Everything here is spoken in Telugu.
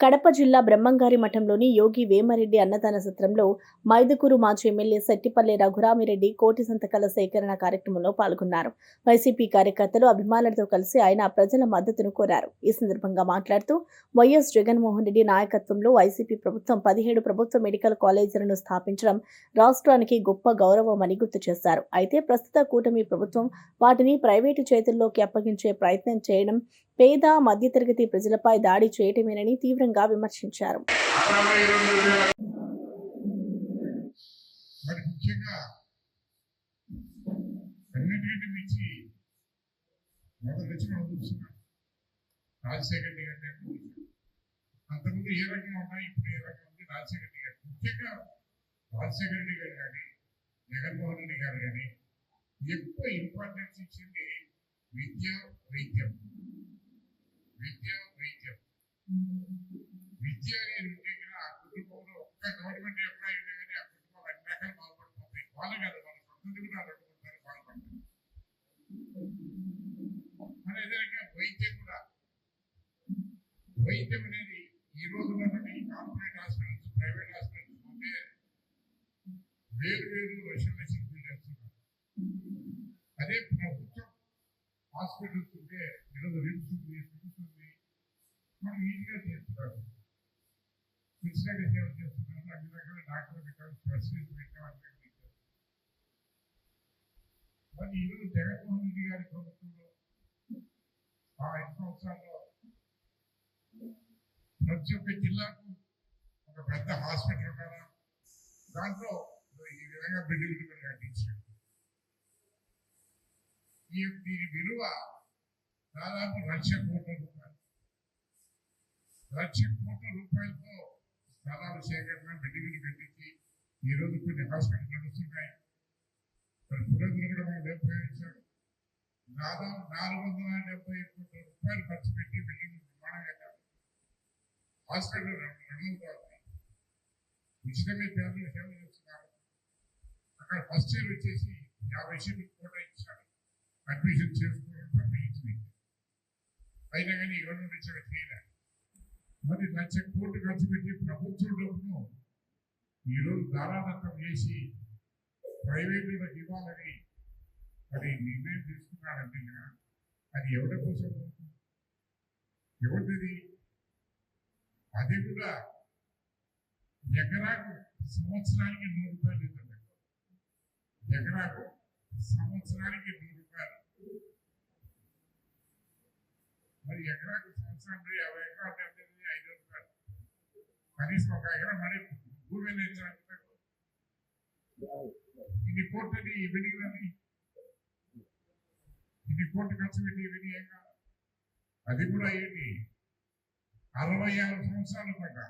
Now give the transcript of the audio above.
కడప జిల్లా బ్రహ్మంగారి మఠంలోని యోగి వేమరెడ్డి అన్నదాన సత్రంలో మైదుకూరు మాజీ ఎమ్మెల్యే సెట్టిపల్లి రఘురామిరెడ్డి కోటి సంతకాల సేకరణ కార్యక్రమంలో పాల్గొన్నారు. వైసీపీ కార్యకర్తలు అభిమానులతో కలిసి ఆయన ప్రజల మద్దతును కోరారు. ఈ సందర్భంగా మాట్లాడుతూ వైఎస్ జగన్మోహన్ రెడ్డి నాయకత్వంలో వైసీపీ ప్రభుత్వం పదిహేడు ప్రభుత్వ మెడికల్ కాలేజీలను స్థాపించడం రాష్ట్రానికి గొప్ప గౌరవమని గుర్తు చేశారు. అయితే ప్రస్తుత కూటమి ప్రభుత్వం వాటిని ప్రైవేటు చేతుల్లోకి అప్పగించే ప్రయత్నం చేయడం పేద మధ్యతరగతి ప్రజలపై దాడి చేయటమేనని తీవ్రంగా విమర్శించారు. అంతకుముందు ఏ రకంగా ఉన్నాయి ఇప్పుడు ఏ రకంగా ఉంది గారు. ముఖ్యంగా రాజశేఖర రెడ్డి గారు కానీ జగన్మోహన్ రెడ్డి గారు కానీ ఎక్కువ ఇంపార్టెన్స్ ఇచ్చింది విద్య వైద్యం. విద్య వైద్యం. విద్య అనేది ఉంటే కదా ఆ కుటుంబంలో ఒక్క గవర్నమెంట్ ఎంప్లాయీ ఉన్నా కానీ ఆ కుటుంబం అన్ని రకాలు బాగుపడిపోతాయి. వాళ్ళు కాదు మన సొంతది కూడా అడుగుతుంటారు బాగుపడతారు మన ఏదైనా వైద్యం కూడా. వైద్యం అనేది ఈ రోజుల్లో ఈ కార్పొరేట్ హాస్పిటల్స్ ప్రైవేట్ హాస్పిటల్స్ ఉంటే వేరు వేరు లక్షల లక్షలు బిల్ చేస్తున్నారు అదే ప్రభుత్వం హాస్పిటల్స్ ఉంటే ఈరోజు రిమ్స్ మనం ఈజీగా చేస్తున్నారు ఉచితంగా సేవ చేస్తున్నారు అన్ని రకాల డాక్టర్లు పెట్టాం స్పెషలిస్ట్ పెట్టాం అన్ని రకాలు మరి ఈరోజు జగన్మోహన్ రెడ్డి గారి ప్రభుత్వంలో ఆ ఐదు సంవత్సరాల్లో ప్రతి ఒక్క జిల్లాకు ఒక పెద్ద హాస్పిటల్ ఉండాలా దాంట్లో ఈ విధంగా బిల్డింగ్లు కూడా కట్టించాడు ఈ దీని విలువ దాదాపు లక్ష కోట్ల రూపాయలు లక్ష కోట్ల రూపాయలతో స్థలాలు సేకరణ బిల్డింగ్లు కట్టించి ఈ రోజు కొన్ని హాస్పిటల్ నడుస్తున్నాయి మరి పురోగతులు కూడా మనం ఉపయోగించాడు దాదాపు నాలుగు వందల డెబ్బై కోట్ల రూపాయలు ఖర్చు పెట్టి బిల్డింగ్ నిర్మాణం కట్టారు హాస్పిటల్ రన్నుగా ఉన్నాయి ఉచితంగా పేదలు సేవ చేస్తున్నారు. అక్కడ ఫస్ట్ ఇయర్ వచ్చేసి యాభై సీట్లు కోట ఇచ్చాడు. అడ్మిషన్ చేసుకోవడం పంపించింది అయినా కానీ ఈ గవర్నమెంట్ ఇచ్చాక చేయలేదు మరి లక్ష కోట్లు ఖర్చు పెట్టి ప్రభుత్వం డబ్బును ఈరోజు దారాదత్తం చేసి ప్రైవేటులకు ఇవ్వాలని మరి నిర్ణయం తీసుకున్నాడంటే అది ఎవరి కోసం? ఎవరిది? అది కూడా ఎకరాకు సంవత్సరానికి నూరు రూపాయలు ఇవ్వండి. ఎకరాకు సంవత్సరానికి నూరు రూపాయలు. మరి ఎకరాకు సంవత్సరానికి యాభై ఎకరాలు కనీసం ఒక ఎకరం మరి భూమి నేర్చడానికి ఇది కోట్లని ఈ వినియోగాన్ని ఇది కోర్టు ఖర్చు పెట్టి ఈ వినియోగం అది కూడా ఏంటి? అరవై ఆరు సంవత్సరాలు పడ్డా